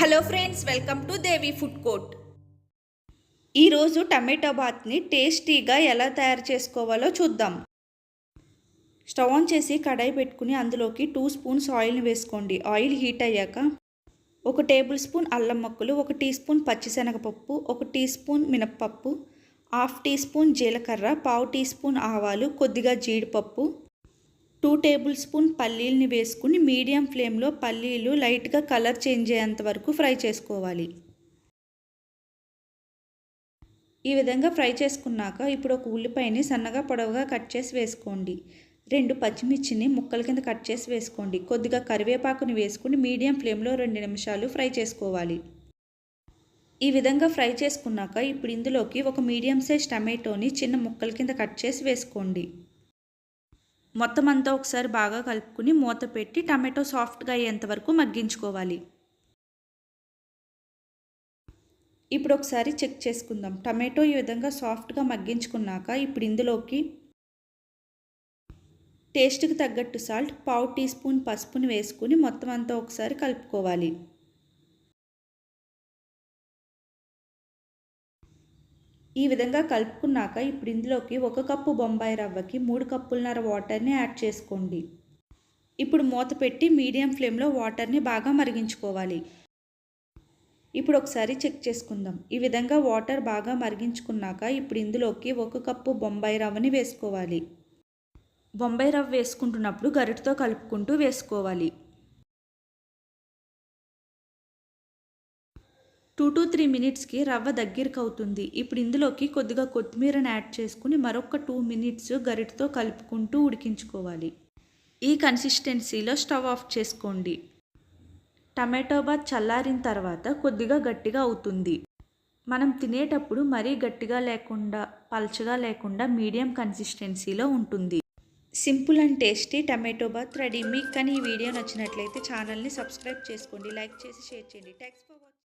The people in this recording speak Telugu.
Hello friends welcome to Devi food court ఈరోజు టమాటో బాత్ని టేస్టీగా ఎలా తయారు చేసుకోవాలో చూద్దాం. స్టవ్ ఆన్ చేసి కడాయి పెట్టుకుని అందులోకి టూ స్పూన్స్ ఆయిల్ని వేసుకోండి. ఆయిల్ హీట్ అయ్యాక ఒక టేబుల్ స్పూన్ అల్లం మొక్కలు ఒక టీ స్పూన్ పచ్చిశనగపప్పు ఒక టీ స్పూన్ మినప్పప్పు హాఫ్ టీ స్పూన్ జీలకర్ర పావు టీ స్పూన్ ఆవాలు కొద్దిగా జీడిపప్పు టూ టేబుల్ స్పూన్ పల్లీలని వేసుకుని మీడియం ఫ్లేమ్లో పల్లీలు లైట్గా కలర్ చేంజ్ అయ్యేంత వరకు ఫ్రై చేసుకోవాలి. ఈ విధంగా ఫ్రై చేసుకున్నాక ఇప్పుడు ఒక ఉల్లిపాయని సన్నగా పొడవుగా కట్ చేసి వేసుకోండి. రెండు పచ్చిమిర్చిని ముక్కల కింద కట్ చేసి వేసుకోండి. కొద్దిగా కరివేపాకుని వేసుకుని మీడియం ఫ్లేమ్లో రెండు నిమిషాలు ఫ్రై చేసుకోవాలి. ఈ విధంగా ఫ్రై చేసుకున్నాక ఇప్పుడు ఇందులోకి ఒక మీడియం సైజ్ టమాటోని చిన్న ముక్కల కింద కట్ చేసి వేసుకోండి. మొత్తం అంతా ఒకసారి బాగా కలుపుకుని మూత పెట్టి టమాటో సాఫ్ట్గా అయ్యేంత వరకు మగ్గించుకోవాలి. ఇప్పుడు ఒకసారి చెక్ చేసుకుందాం. టమాటో ఈ విధంగా సాఫ్ట్గా మగ్గించుకున్నాక ఇప్పుడు ఇందులోకి టేస్ట్కి తగ్గట్టు సాల్ట్ పావు టీ స్పూన్ పసుపుని వేసుకుని మొత్తం అంతా ఒకసారి కలుపుకోవాలి. ఈ విధంగా కలుపుకున్నాక ఇప్పుడు ఇందులోకి ఒక కప్పు బొంబాయి రవ్వకి మూడు కప్పులన్నర వాటర్ని యాడ్ చేసుకోండి. ఇప్పుడు మూత పెట్టి మీడియం ఫ్లేమ్లో వాటర్ని బాగా మరిగించుకోవాలి. ఇప్పుడు ఒకసారి చెక్ చేసుకుందాం. ఈ విధంగా వాటర్ బాగా మరిగించుకున్నాక ఇప్పుడు ఇందులోకి ఒక కప్పు బొంబాయి రవ్వని వేసుకోవాలి. బొంబాయి రవ్వ వేసుకుంటున్నప్పుడు గరిటతో కలుపుకుంటూ వేసుకోవాలి. టూ టు త్రీ మినిట్స్కి రవ్వ దగ్గరికి అవుతుంది ఇప్పుడు ఇందులోకి కొద్దిగా కొత్తిమీరని యాడ్ చేసుకుని మరొక టూ మినిట్స్ గరిటతో కలుపుకుంటూ ఉడికించుకోవాలి. ఈ కన్సిస్టెన్సీలో స్టవ్ ఆఫ్ చేసుకోండి. టమాటో బాత్ చల్లారిన తర్వాత కొద్దిగా గట్టిగా అవుతుంది. మనం తినేటప్పుడు మరీ గట్టిగా లేకుండా పల్చగా లేకుండా మీడియం కన్సిస్టెన్సీలో ఉంటుంది. Simple and tasty tomato bath ready. మీకు కానీ ఈ వీడియో నచ్చినట్లయితే ఛానల్ని సబ్స్క్రైబ్ చేసుకోండి. లైక్ చేసి షేర్ చేయండి. థ్యాంక్స్